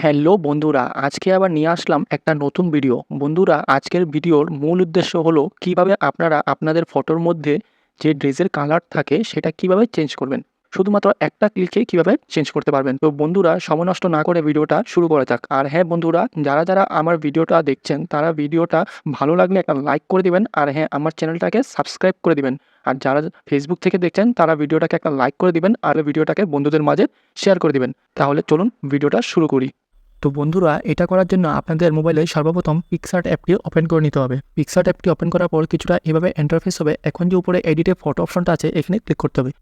Hello বন্ধুরা, আজকে আবার নিয়ে আসলাম একটা নতুন ভিডিও বন্ধুরা, আজকের ভিডিওর মূল উদ্দেশ্য হলো কীভাবে আপনারা আপনাদের ফটোর মধ্যে যে ড্রেসের কালার থাকে সেটা কীভাবে চেঞ্জ করবেন। শুধুমাত্র একটা ক্লিকে কীভাবে চেঞ্জ করতে পারবেন। তো বন্ধুরা, সময় নষ্ট না করে ভিডিওটা শুরু করা যাক। আর হ্যাঁ বন্ধুরা, যারা যারা আমার ভিডিওটা দেখছেন, তারা ভিডিওটা ভালো লাগলে একটা লাইক করে দিবেন। আর হ্যাঁ আমার চ্যানেলটাকে সাবস্ক্রাইব করে দিবেন। আর যারা ফেসবুক থেকে দেখছেন, তারা ভিডিওটাকে একটা লাইক করে দিবেন। আর ভিডিওটাকে বন্ধুদের মাঝে শেয়ার করে দিবেন। তাহলে চলুন ভিডিওটা শুরু করি। তো বন্ধুরা, এটা করার জন্য আপনাদের মোবাইলে সর্বপ্রথম পিকসার্ট অ্যাপটি ওপেন করে নিতে হবে। পিকসার্ট অ্যাপটি ওপেন করার পর কিছুটা এভাবে ইন্টারফেস হবে। এখন যে উপরে এডিটে ফটো অপশনটা আছে, এখানে ক্লিক করতে হবে।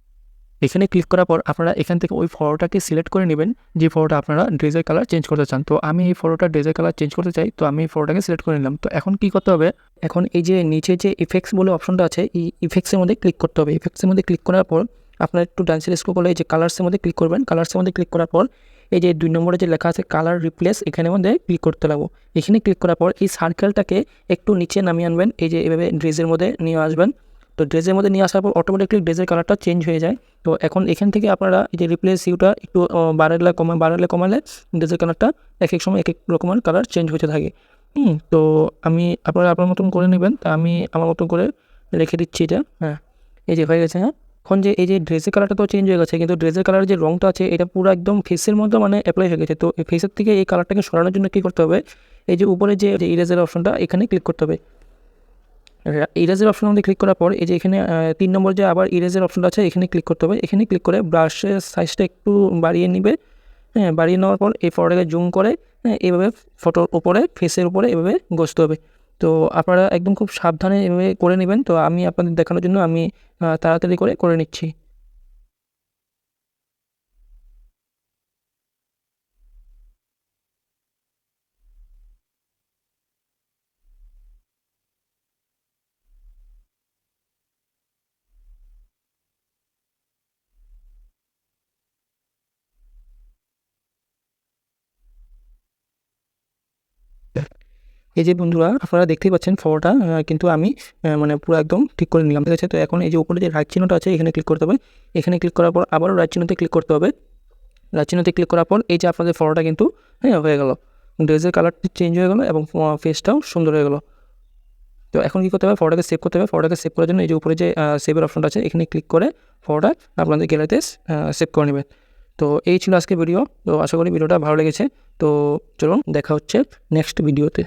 এখানে ক্লিক করার পর আপনারা এখান থেকে ওই ফটোটাকে সিলেক্ট করে নেবেন, যে ফটোটা আপনারা ড্রেসের কালার চেঞ্জ করতে চান। তো আমি এই ফটোটা ড্রেসের কালার চেঞ্জ করতে চাই, তো আমি এই ফটোটাকে সিলেক্ট করে নিলাম। তো এখন কি করতে হবে? এখন এই যে নিচে যে ইফেক্টস বলে অপশনটা আছে, এই ইফেক্টসের মধ্যে ক্লিক করতে হবে। ইফেক্টসের মধ্যে ক্লিক করার পর আপনার একটু ডান্সের স্কোপ করলে এই যে কালার্সের মধ্যে ক্লিক করবেন। কালার্সের মধ্যে ক্লিক করার পর এই যে দুই নম্বরে যে লেখা আছে কালার রিপ্লেস এখানের মধ্যে ক্লিক করতে লাগবো। এখানে ক্লিক করার পর এই সার্কেলটাকে একটু নিচে নামিয়ে আনবেন। এই যে এভাবে ড্রেসের মধ্যে নিয়ে আসবেন। তো ড্রেসের মধ্যে নিয়ে আসার পর অটোমেটিকলি ড্রেসের কালারটা চেঞ্জ হয়ে যায়। তো এখন এখান থেকে আপনারা এই যে রিপ্লেস ইউটা একটু বাড়ালে কমা, বাড়ালে কমালে ড্রেসের কালারটা এক এক সময় এক এক রকমের কালার চেঞ্জ হতে থাকে। হুম, তো আমি আপনারা আপনার মতন করে নেবেন। তা আমি আমার মতন করে রেখে দিচ্ছি এটা। হ্যাঁ এই যে হয়ে গেছে হ্যাঁ। এখন যে এই যে ড্রেসের কালারটা তো চেঞ্জ হয়ে গেছে, কিন্তু ড্রেসের কালারের যে রঙটা আছে, এটা পুরো একদম ফেসের মধ্যে মানে অ্যাপ্লাই হয়ে গেছে। তো এই ফেসের থেকে এই কালারটাকে সরানোর জন্য কী করতে হবে? এই যে উপরে যে ইরেজের অপশনটা এখানে ক্লিক করতে হবে। ইরেজের অপশন মধ্যে ক্লিক করার পর, এই যে এখানে তিন নম্বর যে আবার ইরেজের অপশনটা আছে, এখানে ক্লিক করতে হবে। এখানে ক্লিক করে ব্রাশের সাইজটা একটু বাড়িয়ে নিবে। হ্যাঁ বাড়িয়ে নেওয়ার পর এই ফটোটাকে জুম করে হ্যাঁ এইভাবে ফটোর উপরে ফেসের উপরে এভাবে ঘষতে হবে। তো আপনারা একদম খুব সাবধানে এভাবে করে নেবেন। তো আমি আপনাদের দেখানোর জন্য আমি তাড়াতাড়ি করে করে নিচ্ছি। এই যে বন্ধুরা, আপনারা দেখতেই পাচ্ছেন ফটোটা কিন্তু আমি মানে পুরো একদম ঠিক করে নিলাম। ঠিক আছে? তো এখন এই যে উপরে যে রাইট চিহ্নটা আছে, এখানে ক্লিক করতে হবে। এখানে ক্লিক করার পর আবারও রাইট চিহ্নতে ক্লিক করতে হবে। রাইট চিহ্নতে ক্লিক করার পর এই যে আপনাদের ফটোটা কিন্তু হ্যাঁ হয়ে গেল। ড্রেসের কালারটি চেঞ্জ হয়ে গেলো এবং ফেসটাও সুন্দর হয়ে গেলো। তো এখন কী করতে হবে? ফটোটাকে সেভ করতে হবে। ফটোটাকে সেভ করার জন্য এই যে উপরে যে সেভের অপশনটা আছে, এখানে ক্লিক করে ফটোটা আপনাদের গ্যালারিতে সেভ করে নেবেন তো এই ছিল আজকে ভিডিও তো আশা করি ভিডিওটা ভালো লেগেছে। তো চলুন, দেখা হচ্ছে নেক্সট ভিডিওতে